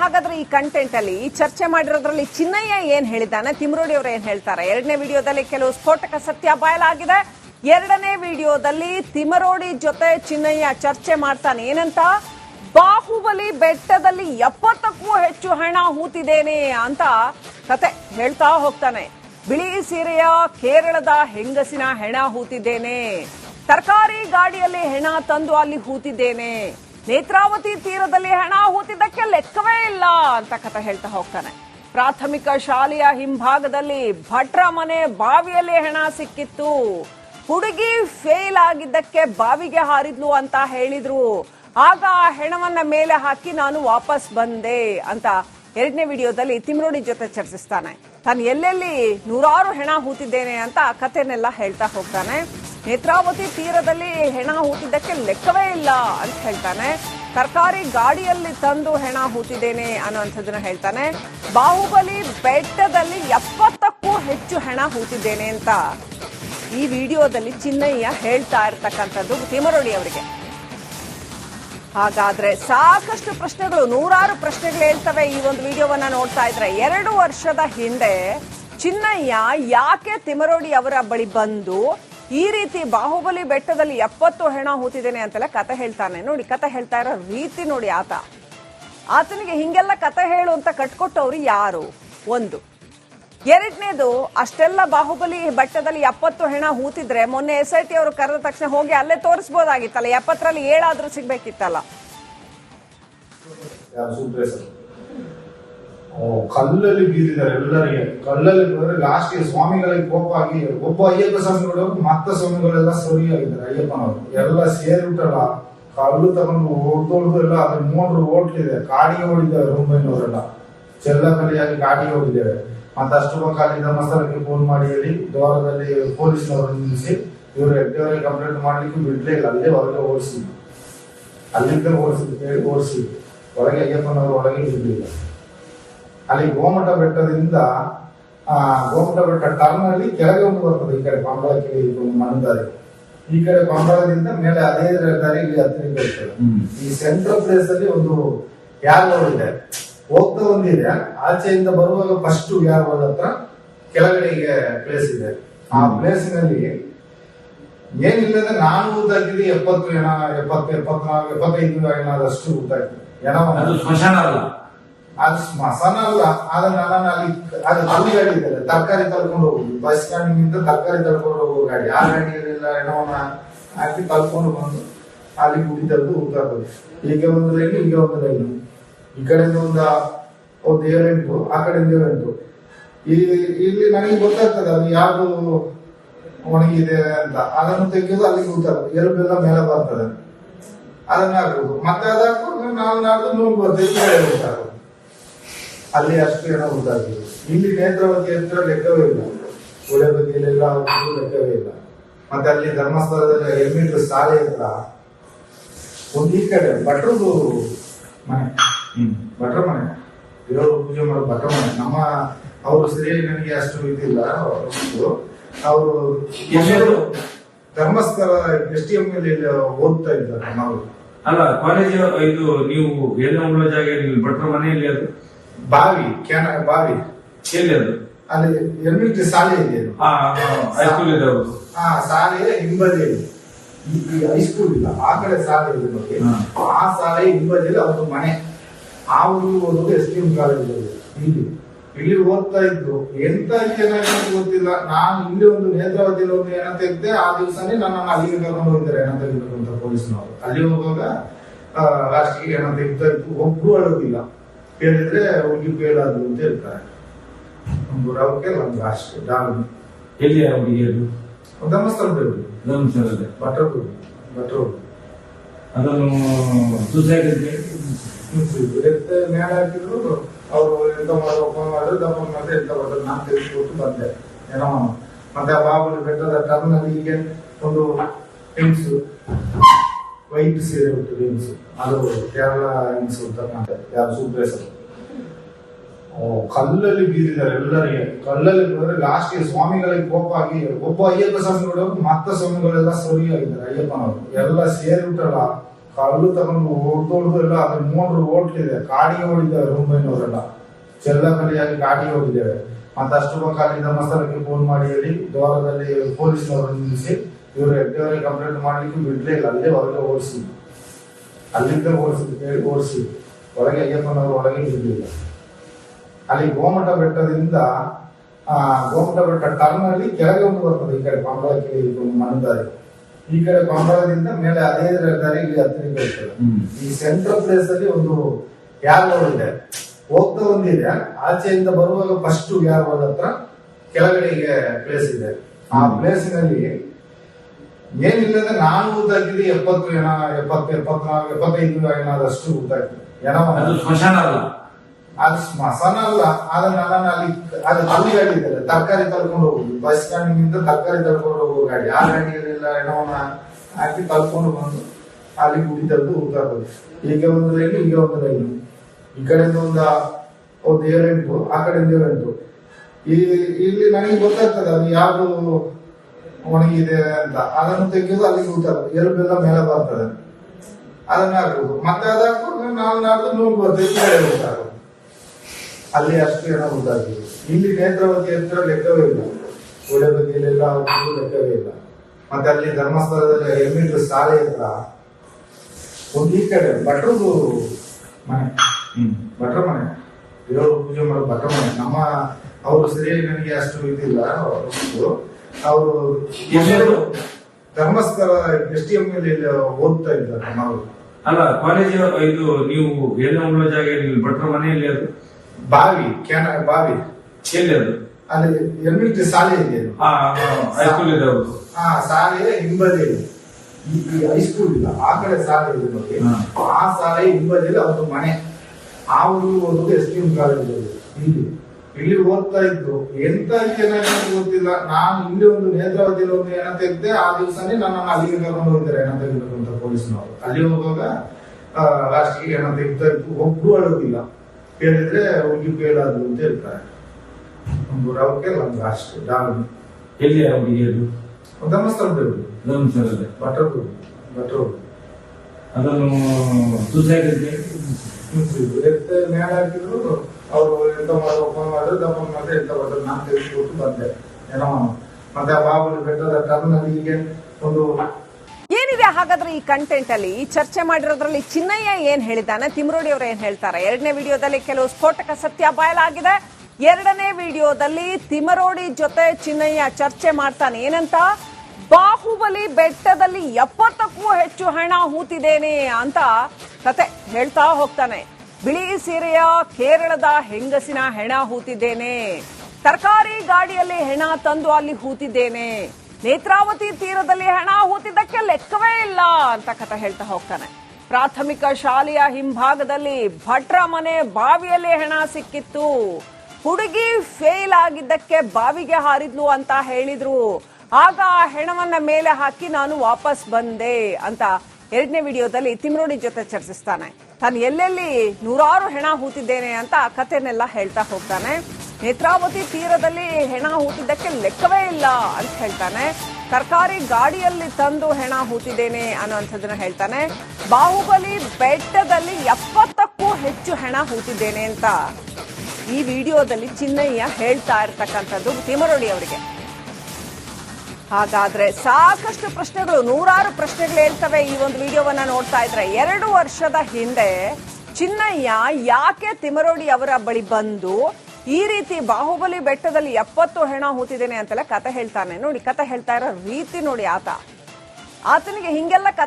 ಹಾಗಾದ್ರೆ ಈ ಕಂಟೆಂಟ್ ಅಲ್ಲಿ ಈ ಚರ್ಚೆ ಮಾಡಿರೋದ್ರಲ್ಲಿ ಚಿನ್ನಯ್ಯ ಏನ್ ಹೇಳಿದ್ದಾನೆ, ತಿಮ್ರೋಡಿ ಅವರು ಏನ್ ಹೇಳ್ತಾರೆ? ಎರಡನೇ ವಿಡಿಯೋದಲ್ಲಿ ಕೆಲವು ಸ್ಫೋಟಕ ಸತ್ಯ ಬಯಲಾಗಿದೆ. ಎರಡನೇ ವಿಡಿಯೋದಲ್ಲಿ ತಿಮರೋಡಿ ಜೊತೆ ಚಿನ್ನಯ್ಯ ಚರ್ಚೆ ಮಾಡ್ತಾನೆ. ಏನಂತ? ಬಾಹುಬಲಿ ಬೆಟ್ಟದಲ್ಲಿ ಎಪ್ಪತ್ತಕ್ಕೂ ಹೆಚ್ಚು ಹಣ ಹೂತಿದ್ದೇನೆ ಅಂತ ಕತೆ ಹೇಳ್ತಾ ಹೋಗ್ತಾನೆ. ಬಿಳಿ ಸೀರೆಯ ಕೇರಳದ ಹೆಂಗಸಿನ ಹೆಣ ಹೂತಿದ್ದೇನೆ. ತರಕಾರಿ ಗಾಡಿಯಲ್ಲಿ ಹೆಣ ತಂದು ಅಲ್ಲಿ ಹೂತಿದ್ದೇನೆ. ನೇತ್ರಾವತಿ ತೀರದಲ್ಲಿ ಹೆಣ ಹೂತಿದ್ದಕ್ಕೆ ಲೆಕ್ಕವೇ ಇಲ್ಲ ಅಂತ ಕಥೆ ಹೇಳ್ತಾ ಹೋಗ್ತಾನೆ. ಪ್ರಾಥಮಿಕ ಶಾಲೆಯ ಹಿಂಭಾಗದಲ್ಲಿ ಭಟ್ರ ಮನೆ ಬಾವಿಯಲ್ಲಿ ಹೆಣ ಸಿಕ್ಕಿತ್ತು. ಹುಡುಗಿ ಫೇಲ್ ಆಗಿದ್ದಕ್ಕೆ ಬಾವಿಗೆ ಹಾರಿದ್ಲು ಅಂತ ಹೇಳಿದ್ರು. ಆಗ ಆ ಹೆಣವನ್ನ ಮೇಲೆ ಹಾಕಿ ನಾನು ವಾಪಸ್ ಬಂದೆ ಅಂತ ಎರಡನೇ ವಿಡಿಯೋದಲ್ಲಿ ತಿಮ್ರೋಡಿ ಜೊತೆ ಚರ್ಚಿಸ್ತಾನೆ. ತಾನು ಎಲ್ಲೆಲ್ಲಿ ನೂರಾರು ಹೆಣ ಹೂತಿದ್ದೇನೆ ಅಂತ ಕಥೆನೆಲ್ಲ ಹೇಳ್ತಾ ಹೋಗ್ತಾನೆ. ನೇತ್ರಾವತಿ ತೀರದಲ್ಲಿ ಹೆಣ ಹೂತಿದ್ದಕ್ಕೆ ಲೆಕ್ಕವೇ ಇಲ್ಲ ಅಂತ ಹೇಳ್ತಾನೆ. ತರಕಾರಿ ಗಾಡಿಯಲ್ಲಿ ತಂದು ಹೆಣ ಹೂತಿದ್ದೇನೆ ಅನ್ನುವಂಥದ್ದನ್ನ ಹೇಳ್ತಾನೆ. ಬಾಹುಬಲಿ ಬೆಟ್ಟದಲ್ಲಿ ಎಪ್ಪತ್ತಕ್ಕೂ ಹೆಚ್ಚು ಹೆಣ ಹೂತಿದ್ದೇನೆ ಅಂತ ಈ ವಿಡಿಯೋದಲ್ಲಿ ಚಿನ್ನಯ್ಯ ಹೇಳ್ತಾ ಇರ್ತಕ್ಕಂಥದ್ದು ತಿಮರೋಡಿ ಅವರಿಗೆ. ಹಾಗಾದ್ರೆ ಸಾಕಷ್ಟು ಪ್ರಶ್ನೆಗಳು, ನೂರಾರು ಪ್ರಶ್ನೆಗಳು ಹೇಳ್ತವೆ ಈ ಒಂದು ವಿಡಿಯೋವನ್ನ ನೋಡ್ತಾ ಇದ್ರೆ. ಎರಡು ವರ್ಷದ ಹಿಂದೆ ಚಿನ್ನಯ್ಯ ಯಾಕೆ ತಿಮರೋಡಿ ಅವರ ಬಳಿ ಬಂದು ಈ ರೀತಿ ಬಾಹುಬಲಿ ಬೆಟ್ಟದಲ್ಲಿ ಎಪ್ಪತ್ತು ಹೆಣ ಹೂತಿದ್ದೇನೆ ಅಂತೆಲ್ಲ ಕತೆ ಹೇಳ್ತಾನೆ. ನೋಡಿ, ಕತೆ ಹೇಳ್ತಾ ಇರೋ ರೀತಿ ನೋಡಿ ಆತ. ಆತನಿಗೆ ಹಿಂಗೆಲ್ಲ ಕತೆ ಹೇಳು ಅಂತ ಕಟ್ಕೊಟ್ಟವ್ರು ಯಾರು? ಒಂದು. ಎರಡನೇದು, ಅಷ್ಟೆಲ್ಲ ಬಾಹುಬಲಿ ಬೆಟ್ಟದಲ್ಲಿ ಎಪ್ಪತ್ತು ಹೆಣ ಹೂತಿದ್ರೆ ಮೊನ್ನೆ ಎಸ್ ಐ ಟಿ ಅವರು ಕರೆದ ತಕ್ಷಣ ಹೋಗಿ ಅಲ್ಲೇ ತೋರಿಸ್ಬೋದಾಗಿತ್ತಲ್ಲ, ಎಪ್ಪತ್ತರಲ್ಲಿ ಏಳಾದ್ರೂ ಸಿಗ್ಬೇಕಿತ್ತಲ್ಲ. ಕಲ್ಲಲ್ಲಿ ಬೀರಿದ್ದಾರೆ ಎಲ್ಲರಿಗೆ. ಕಲ್ಲಲ್ಲಿ ಬಂದ್ರೆ ಲಾಸ್ಟ್ ಸ್ವಾಮಿಗಳಿಗೆ ಕೋಪ ಆಗಿ ಒಬ್ಬ ಅಯ್ಯಪ್ಪ ಸ್ವಾಮಿಗಳು ಮತ್ತ ಸ್ವಾಮಿಗಳೆಲ್ಲ ಸರಿಯಾಗಿದ್ದಾರೆ, ಅಯ್ಯಪ್ಪನವರು. ಎಲ್ಲ ಸೇರಿಬಿಟ್ಟಲ್ಲ ಕಲ್ಲು ತಗೊಂಡು ಹೊಡ್ದೊಳ್ದು ಎಲ್ಲ ಅದ್ರ ಮೂರು ಹೋಟ್ಲಿದೆ. ಕಾಡಿಗೆ ಹೊಡಿದ್ದಾರೆ ಮುಂಬೈನವರೆಲ್ಲ. ಚೆಲ್ಲಕಲಿಯಾಗಿ ಗಾಡಿಗೆ ಹೊಡಿದ್ದೇವೆ ಮತ್ತೆ ಅಷ್ಟು ಕಾಲಿಂದ ಮಸಾಲಕ್ಕೆ ಫೋನ್ ಮಾಡಿ ಹೇಳಿ, ದ್ವಾರದಲ್ಲಿ ಪೊಲೀಸ್ನವರು ನಿಲ್ಲಿಸಿ, ಇವರು ಎಡ್ಡೆಯವರಿಗೆ ಕಂಪ್ಲೇಂಟ್ ಮಾಡ್ಲಿಕ್ಕೆ ಬಿಡ್ಲೇ ಇಲ್ಲ. ಅಲ್ಲೇ ಹೊರಗೆ ಓಡಿಸಿದ್ವಿ ಅಲ್ಲಿಂದ ಓಡಿಸಿದ್ವಿ ಹೊರಗೆ ಒಳಗೆ ಅಯ್ಯಪ್ಪನವರು ಒಳಗೆ ಬಿಡಲಿಲ್ಲ ಅಲ್ಲಿ ಗೋಮಠ ಬೆಟ್ಟದಿಂದ ಆ ಗೋಮಠ ಬೆಟ್ಟ ಟರ್ನ್ ಅಲ್ಲಿ ಕೆಳಗೆ ಒಂದು ಬರ್ತದೆ ಈ ಕಡೆ ಪಾಂಬಳಕ್ಕೆ ಮಣ್ಣದಾರಿ ಈ ಕಡೆ ಪಾಂಬಳದಿಂದ ಮೇಲೆ ಅದೇ ದಾರಿ ಹತ್ತಿರ ಬರ್ತದೆ ಈ ಸೆಂಟ್ರಲ್ ಪ್ಲೇಸ್ ಅಲ್ಲಿ ಒಂದು ಯಾರ್ ರೋಡ್ ಇದೆ ಹೋಗ್ತಾ ಒಂದಿದೆ ಆಚೆಯಿಂದ ಬರುವಾಗ ಫಸ್ಟ್ ಯಾರ್ ರೋಡ್ ಹತ್ರ ಕೆಳಗಡೆಗೆ ಪ್ಲೇಸ್ ಇದೆ. ಆ ಪ್ಲೇಸಿನಲ್ಲಿ ಏನಿಲ್ಲದೆ ನಾನು ಊದಾಕಿದ್ದು ಎಪ್ಪತ್ತು ಎಣ ಎಪ್ಪತ್ತು ಎಪ್ಪತ್ನಾಲ್ಕು ಎಪ್ಪತ್ತೈದು ಏನಾದಷ್ಟು ಊದಾಕಿದೆ ಏನೋ ಸ್ಮಶಾನ ಅಲ್ಲ. ಅದು ಸ್ಮಶಾನ ಅಲ್ಲ ಆದ್ರೆ ನಾನು ಅಲ್ಲಿ ಅದು ಅಲ್ಲಿ ಗಾಡಿ ಇದೆ ತರಕಾರಿ ತಳ್ಕೊಂಡು ಹೋಗುದು. ಬಸ್ ಸ್ಟ್ಯಾಂಡಿನಿಂದ ತರಕಾರಿ ತಳ್ಕೊಂಡು ಹೋಗೋ ಗಾಡಿ. ಆ ಗಾಡಿಯಲ್ಲೆಲ್ಲ ಹೆಣವನ್ನ ಹಾಕಿ ತಳ್ಕೊಂಡು ಬಂದು ಅಲ್ಲಿ ಗುಡಿ ತೆಗೆದು ಹೋಗ್ತಾ ಈಗ ಒಂದು ಲೈನ್ ಈಗ ಒಂದು ಲೈನ್ ಈ ಕಡೆಯಿಂದ ಒಂದು ಒಂದು ಏಳೆಂಟು ಆ ಕಡೆಯಿಂದ ಏಳೆಂಟು ಇಲ್ಲಿ ಇಲ್ಲಿ ನನಗೆ ಗೊತ್ತಾಗ್ತದೆ ಅದು ಯಾವುದು ಒಣಗಿದೆ ಅಂತ. ಅದನ್ನು ತೆಗೆದು ಅಲ್ಲಿಗೆ ಗೊತ್ತಾಗ್ತದೆ ಎಲುಬೆಲ್ಲ ಮೇಲೆ ಬರ್ತದೆ. ಅದನ್ನ ಹಾಕುದು ಮತ್ತೆ ಅದಾಕೊಂಡು ನಾವು ನಾಲ್ಕು ನೂರು ಬರ್ತದೆ ಅಲ್ಲಿ ಅಷ್ಟು ಏನೋ ಉಂಟಾಗಿದೆ ಇಲ್ಲಿ ನೇತ್ರಾವತಿ ಹತ್ರ ಲೆಕ್ಕವೇ ಇಲ್ಲ. ಒಳ್ಳೆ ಬದಿಯಲ್ಲೆಲ್ಲ ಎಲ್ಲ ಲೆಕ್ಕವೇ ಇಲ್ಲ. ಮತ್ತೆ ಅಲ್ಲಿ ಧರ್ಮಸ್ಥಳದಲ್ಲಿ ಎಮ್ಮಿಟ್ಟು ಶಾಲೆ ಹತ್ರ ಒಂದು ಈ ಕಡೆ ಭಟ್ರದು ಮನೆ. ಭಟ್ರ ಮನೆ. ದೇವರು ಪೂಜೆ ಮಾಡೋ ಭಟ್ರ ಮನೆ. ನಮ್ಮ ಅವರು ಸರಿ ನನಗೆ ಅಷ್ಟು ಇದಿಲ್ಲ. ಅವ್ರು-? ಧರ್ಮಸ್ಥಳ ಎಸ್ ಟಿ ಎಂ ಅಲ್ಲಿ ಓದ್ತಾ ಇದ್ದಾರೆ ನಾವು ಅಲ್ಲ ಕಾಲೇಜ್ ಇದು ನೀವು ಎಲ್ಲ ಉಳ್ಳೋ ಜಾಗ ಭಟ್ರ ಮನೆಯಲ್ಲಿ ಅದು? ಬಾವಿ ಕ್ಯಾನ ಬಾವಿ. ಎಲ್ಲಿ ಅದು ಅಲ್ಲಿ ಎಲ್ಮಿಟಿ ಶಾಲೆ ಇದೆ ಅದು. ಆ ಹೈಸ್ಕೂಲ್ ಇದೆ ಆ ಶಾಲೆಯ ಹಿಂಬದಿಯಲ್ಲಿ ಈ- ಈ ಹೈಸ್ಕೂಲ್ ಇಲ್ಲ ಆ ಕಡೆ ಶಾಲೆ ಇದೆ ನೋಡಿ ಹಾ. ಆ ಶಾಲೆ ಹಿಂಬದಿಯಲ್ಲಿ ಅವ್ರದ್ದು ಮನೆ. ಆ ಊರಿಗೆ ಓದೋದು ಎಸ್ ಟಿ ಎಂ ಕಾಲೇಜ್ ಇಲ್ಲಿ ಇಲ್ಲಿ ಓದ್ತಾ ಇದ್ದು ಎಂತ ಚೆನ್ನಾಗಿ ಗೊತ್ತಿಲ್ಲ. ನಾನು ಇಲ್ಲಿ ಒಂದು ನೇತ್ರಾವತಿಯಲ್ಲಿ ಒಂದು ಏನಂತ ತೆಗ್ದೆ ಆ ದಿವಸನೇ ನನ್ನನ್ನು ಅಲ್ಲಿಗೆ ಕರ್ಕೊಂಡು ಹೋಗಿದ್ದಾರೆ ಏನಂತ ಹೇಳ್ಬೇಕು ಅಂತ ಪೊಲೀಸ್ನವರು. ಅಲ್ಲಿ ಹೋಗುವಾಗ ಲಾಸ್ಟಿಗೆ ಏನಂತ ತೆಗ್ತಾ ಇತ್ತು ಒಬ್ರು ಅಳೋದಿಲ್ಲ. ಕೇಳಿದ್ರೆ ಅವ್ರಿಗೆ ಬೇಡ ಅದು ಅಂತ ಹೇಳ್ತಾರೆ. ಒಂದು ರವಕ್ಕೆ ನಮ್ಮ ಅಷ್ಟು ಡಾಲ್ ಎಲ್ಲಿ ಅವರಿಗೆ ಅದು? ಧರ್ಮಸ್ಥಳ ಬೇಕು ಧರ್ಮಸ್ಥಳದಲ್ಲಿ ಭಟ್ರು ಭಟ್ರು ಅದನ್ನು ಸೂಸೈಡ್ ಎತ್ತ ಮೇಲೆ ಹಾಕಿದ್ರು ಅವರು ಎಂತ ಮಾಡಬೇಕು ಮಾಡಿದ್ರು ದಪ್ಪ ಮಾಡಿದ್ರೆ ಎಂತ ಮಾಡೋದು ನಾನು ತಿಳಿಸ್ಕೊಟ್ಟು ಬಂದೆ. ಏನೋ ಮತ್ತೆ ಆ ಬಾಬುಲಿ ಬೆಟ್ಟದ ಟರ್ನ್ ಅಲ್ಲಿ ಹೀಗೆ ಒಂದು ಹೆಂಗ್ಸು ವೈಟ್ ಸೀರೆ ಉಂಟು ಜೀನ್ಸ್ ಅದು ಕೇರಳ ಹೆಂಗ್ಸು ಅಂತ ಯಾರು ಸೂಪ್ರೇಸರ್ ಕಲ್ಲಲ್ಲಿ ಬೀರಿದ್ದಾರೆ ಎಲ್ಲರಿಗೆ ಕಲ್ಲಲ್ಲಿ ಬಂದ್ರೆ ಲಾಸ್ಟ್ ಸ್ವಾಮಿಗಳಿಗೆ ಕೋಪ ಆಗಿ ಒಬ್ಬ ಅಯ್ಯಪ್ಪ ಸ್ವಾಮಿಗಳು ಮತ್ತ ಸ್ವಾಮಿಗಳೆಲ್ಲ ಸರಿಯಾಗಿದ್ದಾರೆ ಅಯ್ಯಪ್ಪನವರು. ಎಲ್ಲ ಸೇರಿಬಿಟ್ಟಲ್ಲ ಕಲ್ಲು ತಗೊಂಡು ಹೊಡೆದು ಎಲ್ಲ ಅದ್ರ ಮೂರು ಓಟ್ಲಿದೆ ಕಾಡಿಗೆ ಓಡಿದ್ದಾರೆ ಮುಂಬೈನವರೆಲ್ಲ. ಚೆಲ್ಲಕಲಿಯಾಗಿ ಕಾಡಿಗೆ ಮತ್ತೆ ಮತ್ತಷ್ಟು ಪಕ್ಕ ಅಲ್ಲಿ ಧರ್ಮಸ್ಥಳಕ್ಕೆ ಫೋನ್ ಮಾಡಿ ಹೇಳಿ, ದ್ವಾರದಲ್ಲಿ ಪೊಲೀಸ್ನವರನ್ನು ನಿಲ್ಲಿಸಿ ಇವರು ಎಡ್ಡೆಯವರಿಗೆ ಕಂಪ್ಲೇಂಟ್ ಮಾಡ್ಲಿಕ್ಕೆ ಬಿಡ್ಲೇ ಇಲ್ಲ. ಅಲ್ಲೇ ಹೊರಗೆ ಓಡಿಸಿ. ಅಲ್ಲಿಂದ ಓಡಿಸಿದ್ರು ಕೇಳಿ ಓಡಿಸಿ. ಒಳಗೆ ಅಯ್ಯಪ್ಪನವರು ಒಳಗೆ ಬಿಡಲಿಲ್ಲ ಅಲ್ಲಿ ಗೋಮಠ ಬೆಟ್ಟದಿಂದ ಆ ಗೋಮಠ ಬೆಟ್ಟ ಟರ್ನ್ ಅಲ್ಲಿ ಕೆಳಗೆ ಒಂದು ಬರ್ತದೆ. ಈ ಕಡೆ ಇದು ಮಣ್ಣದಾರಿ ಈ ಕಡೆ ಪಂಬಳದಿಂದ ಮೇಲೆ ಅದೇ ದಾರಿ ಇಲ್ಲಿ ಹತ್ತಿರ ಬರ್ತದೆ ಈ ಸೆಂಟ್ರಲ್ ಪ್ಲೇಸ್ ಅಲ್ಲಿ ಒಂದು ಯಾರ್ ರೋಡ್ ಇದೆ. ಹೋಗ್ತಾ ಒಂದಿದೆ. ಆಚೆಯಿಂದ ಬರುವಾಗ ಫಸ್ಟ್ ಯಾರ್ ರೋಡ್ ಹತ್ರ ಕೆಳಗಡೆಗೆ ಪ್ಲೇಸ್ ಇದೆ. ಆ ಪ್ಲೇಸಿನಲ್ಲಿ ಏನಿಲ್ಲದೆ ನಾನು ಊತಾಕಿದ್ದು ಎಪ್ಪತ್ತು ಏನ ಎಪ್ಪತ್ತು ಎಪ್ಪತ್ನಾಲ್ಕು ಎಪ್ಪತ್ತೈದು ಏನಾದಷ್ಟು ಊತಾಕಿದೆ ಏನೋ ಅದು ಸ್ಮಶಾನ ಅಲ್ಲ. ಅದು ಸ್ಮಶಾನ ಅಲ್ಲ. ಆದ್ರೆ ನಾನು ಅಲ್ಲಿ ಅದು ಅಲ್ಲಿ ಗಾಡಿ ತರಕಾರಿ ತಳ್ಕೊಂಡು ಹೋಗುದು. ಬಸ್ ಸ್ಟ್ಯಾಂಡಿನಿಂದ ತರಕಾರಿ ತಳ್ಕೊಂಡು ಹೋಗುವ ಗಾಡಿ. ಆ ಗಾಡಿಯಲ್ಲೆಲ್ಲ ಹೆಣವನ್ನ ಹಾಕಿ ತಳ್ಕೊಂಡು ಬಂದು ಅಲ್ಲಿ ಗುಡಿ ತೆಗೆದು ಹೋಗ್ತಾರೆ ಈಗ ಒಂದು ರೈಲು ಈಗ ಒಂದು ರೈಲು ಈ ಕಡೆಯಿಂದ ಒಂದು ಒಂದು ಏಳೆಂಟು ಆ ಕಡೆಯಿಂದ ಏಳೆಂಟು ಈ ಇಲ್ಲಿ ನನಗೆ ಗೊತ್ತಾಗ್ತದೆ ಅದು ಯಾವುದು ಒಣಗಿದೆ ಅಂತ. ಅದನ್ನು ತೆಗೆದು ಅಲ್ಲಿಗೆ ಗೊತ್ತಾಗ್ತದೆ ಎಲುಬೆಲ್ಲ ಮೇಲೆ ಬರ್ತದೆ. ಅದನ್ನ ಹಾಕುದು ಮತ್ತೆ ಅದು ಹಾಕೊಂಡು ನಾವು ನಾಲ್ಕು ನೂರು ಬರ್ತದೆ. ಈ ಕಡೆ ಅಲ್ಲಿ ಅಷ್ಟು ಜನ ಗೊತ್ತಾಗಿದೆ ಇಲ್ಲಿ ನೇತ್ರಾವತಿ ಹತ್ರ ಲೆಕ್ಕವೇ ಇಲ್ಲ. ಒಳ್ಳೆ ಬದಿಯಲ್ಲೆಲ್ಲ ಹಾಕಿದ್ರು ಲೆಕ್ಕವೇ ಇಲ್ಲ. ಮತ್ತೆ ಅಲ್ಲಿ ಧರ್ಮಸ್ಥಳದಲ್ಲಿ ಎಲ್ಮೀಟರ್ ಶಾಲೆ ಹತ್ರ ಒಂದು ಈ ಕಡೆ ಭಟ್ರದು ಮನೆ. ಹ್ಮ್. ಭಟ್ರ ಮನೆ. ದೇವರು ಪೂಜೆ ಮಾಡೋ ಭಟ್ರ ಮನೆ. ನಮ್ಮ ಅವರು ಸರಿಯಾಗಿ ನನಗೆ ಅಷ್ಟು ಇದಿಲ್ಲ. ಅವರು? ಧರ್ಮಸ್ಥಳ ಎಸ್ ಟಿ ಎಂ ಓದ್ತಾ ಇದ್ದಾರೆ ನಾವು ಅಲ್ಲ ಕಾಲೇಜ್ ಇದು ನೀವು ಎಲ್ಲ ಉಳ್ಳ ಜಾಗ ಇಲ್ಲಿ ಭಟ್ರ ಮನೆಯಲ್ಲಿ ಅದು? ಬಾವಿ ಕ್ಯಾನ ಬಾವಿ. ಎಲ್ಲಿ ಅದು? ಅಲ್ಲಿ ಎಲ್ಮಿಟಿ ಶಾಲೆ ಇದೆ. ಆ ಹೈಸ್ಕೂಲ್ ಇದೆ ಅವರು ಆ ಶಾಲೆ ಹಿಂಬದಿ ಈ ಈ ಹೈಸ್ಕೂಲ್ ಇಲ್ಲ ಆ ಕಡೆ ಶಾಲೆ ಇದೆ ನೋಡಿ. ಹಾ. ಆ ಶಾಲೆ ಹಿಂಬದಿಯಲ್ಲಿ ಅವ್ರದ್ದು ಮನೆ. ಆ ಒಂದು ಓದೋದು ಎಸ್ ಟಿ ಎಂ ಕಾಲೇಜ್ ಇಲ್ಲಿ. ಇಲ್ಲಿ ಓದ್ತಾ ಇದ್ರು. ಎಂತ ಚೆನ್ನಾಗಿ ಗೊತ್ತಿಲ್ಲ? ನಾನು ಇಲ್ಲಿ ಒಂದು ನೇತ್ರಾವತಿಯಲ್ಲಿ ಒಂದು ಏನ ತೆಗ್ದೆ ಆ ದಿವಸನೇ ನನ್ನನ್ನು ಅಲ್ಲಿಗೆ ಕರ್ಕೊಂಡು ಹೋಗ್ತಾರೆ ಏನಂತ ತೆಗಿಬೇಕು ಅಂತ ಪೊಲೀಸ್ನವರು. ಅಲ್ಲಿ ಹೋಗುವಾಗ ಲಾಸ್ಟ್ಗೆ ಏನ ತೆಗ್ತಾ ಇತ್ತು ಒಬ್ರು ಅಳೋದಿಲ್ಲ. ಕೇಳಿದ್ರೆ ಹುಡುಗಿ ಕೇಳಾದ್ರು ಅಂತ ಹೇಳ್ತಾರೆ. ಒಂದು ರವಕ್ಕೆ ಒಂದು ಅಷ್ಟು ಡಾಲ್ಮಿ ಎಲ್ಲಿ ಹುಡುಗಿಯದು ಧರ್ಮಸ್ಥಳದಲ್ಲಿ ಧರ್ಮಸ್ಥಳದಲ್ಲಿ? ಭಟ್ರು ಭಟ್ರು ಅದನ್ನು ಸುಸೈಡ್ ನೇಣ ಹಾಕಿದ್ರು ಎಂತ ಮಾಡೋ ಫೋನ್ ಮಾಡಿದ್ರು ದಪ್ಪ ಮಾಡಿದ್ರೆ ಎಂತ ಮಾಡಿದ್ರು ನಾನು ತೆಗೆದುಕೊಟ್ಟು ಬಂದೆ. ಏನೋ ಮತ್ತೆ ಆ ಬಾಬುಲಿ ಬೆಟ್ಟದ ಒಂದು ಏನಿದೆ ಹಾಗಾದ್ರೆ ಈ ಕಂಟೆಂಟ್ ಅಲ್ಲಿ? ಈ ಚರ್ಚೆ ಮಾಡಿರೋದ್ರಲ್ಲಿ ಚಿನ್ನಯ್ಯ ಏನ್ ಹೇಳಿದ್ದಾನೆ? ತಿಮ್ರೋಡಿ ಅವರು ಏನ್ ಹೇಳ್ತಾರೆ? ಎರಡನೇ ವಿಡಿಯೋದಲ್ಲಿ ಕೆಲವು ಸ್ಫೋಟಕ ಸತ್ಯ ಬಯಲಾಗಿದೆ. ಎರಡನೇ ವಿಡಿಯೋದಲ್ಲಿ ತಿಮರೋಡಿ ಜೊತೆ ಚಿನ್ನಯ್ಯ ಚರ್ಚೆ ಮಾಡ್ತಾನೆ. ಏನಂತ? ಬಾಹುಬಲಿ ಬೆಟ್ಟದಲ್ಲಿ ಎಪ್ಪತ್ತಕ್ಕೂ ಹೆಚ್ಚು ಹಣ ಹೂತಿದ್ದೇನೆ ಅಂತ ಕತೆ ಹೇಳ್ತಾ ಹೋಗ್ತಾನೆ. ಬಿಳಿ ಸೀರೆಯ ಕೇರಳದ ಹೆಂಗಸಿನ ಹೆಣ ಹೂತಿದ್ದೇನೆ. ತರಕಾರಿ ಗಾಡಿಯಲ್ಲಿ ಹೆಣ ತಂದು ಅಲ್ಲಿ ಹೂತಿದ್ದೇನೆ. ನೇತ್ರಾವತಿ ತೀರದಲ್ಲಿ ಹೆಣ ಹೂತಿದ್ದಕ್ಕೆ ಲೆಕ್ಕವೇ ಇಲ್ಲ ಅಂತ ಕಥೆ ಹೇಳ್ತಾ ಹೋಗ್ತಾನೆ. ಪ್ರಾಥಮಿಕ ಶಾಲೆಯ ಹಿಂಭಾಗದಲ್ಲಿ ಭಟ್ರ ಮನೆ ಬಾವಿಯಲ್ಲಿ ಹೆಣ ಸಿಕ್ಕಿತ್ತು. ಹುಡುಗಿ ಫೇಲ್ ಆಗಿದ್ದಕ್ಕೆ ಬಾವಿಗೆ ಹಾರಿದ್ಲು ಅಂತ ಹೇಳಿದ್ರು. ಆಗ ಆ ಹೆಣವನ್ನ ಮೇಲೆ ಹಾಕಿ ನಾನು ವಾಪಸ್ ಬಂದೆ ಅಂತ ಎರಡನೇ ವಿಡಿಯೋದಲ್ಲಿ ತಿಮ್ರೋಡಿ ಜೊತೆ ಚರ್ಚಿಸ್ತಾನೆ. ತಾನು ಎಲ್ಲೆಲ್ಲಿ ನೂರಾರು ಹೆಣ ಹೂತಿದ್ದೇನೆ ಅಂತ ಆ ಕಥೆನೆಲ್ಲ ಹೇಳ್ತಾ ಹೋಗ್ತಾನೆ. ನೇತ್ರಾವತಿ ತೀರದಲ್ಲಿ ಹೆಣ ಹೂತಿದ್ದಕ್ಕೆ ಲೆಕ್ಕವೇ ಇಲ್ಲ ಅಂತ ಹೇಳ್ತಾನೆ. ತರಕಾರಿ ಗಾಡಿಯಲ್ಲಿ ತಂದು ಹೆಣ ಹೂತಿದ್ದೇನೆ ಅನ್ನೋಂಥದ್ದನ್ನ ಹೇಳ್ತಾನೆ. ಬಾಹುಬಲಿ ಬೆಟ್ಟದಲ್ಲಿ ಎಪ್ಪತ್ತಕ್ಕೂ ಹೆಚ್ಚು ಹೆಣ ಹೂತಿದ್ದೇನೆ ಅಂತ ಈ ವಿಡಿಯೋದಲ್ಲಿ ಚಿನ್ನಯ್ಯ ಹೇಳ್ತಾ ಇರ್ತಕ್ಕಂಥದ್ದು ತಿಮರೊಳಿ ಅವರಿಗೆ. ಹಾಗಾದ್ರೆ ಸಾಕಷ್ಟು ಪ್ರಶ್ನೆಗಳು, ನೂರಾರು ಪ್ರಶ್ನೆಗಳು ಹೇಳ್ತವೆ ಈ ಒಂದು ವಿಡಿಯೋವನ್ನ ನೋಡ್ತಾ ಇದ್ರೆ. ಎರಡು ವರ್ಷದ ಹಿಂದೆ ಚಿನ್ನಯ್ಯ ಯಾಕೆ ತಿಮರೋಡಿ ಅವರ ಬಳಿ ಬಂದು ಈ ರೀತಿ ಬಾಹುಬಲಿ ಬೆಟ್ಟದಲ್ಲಿ ಎಪ್ಪತ್ತು ಹೆಣ ಹೂತಿದ್ದೇನೆ ಅಂತೆಲ್ಲ ಕತೆ ಹೇಳ್ತಾನೆ. ನೋಡಿ, ಕತೆ ಹೇಳ್ತಾ ಇರೋ ರೀತಿ ನೋಡಿ ಆತ. ಆತನಿಗೆ ಹಿಂಗೆಲ್ಲ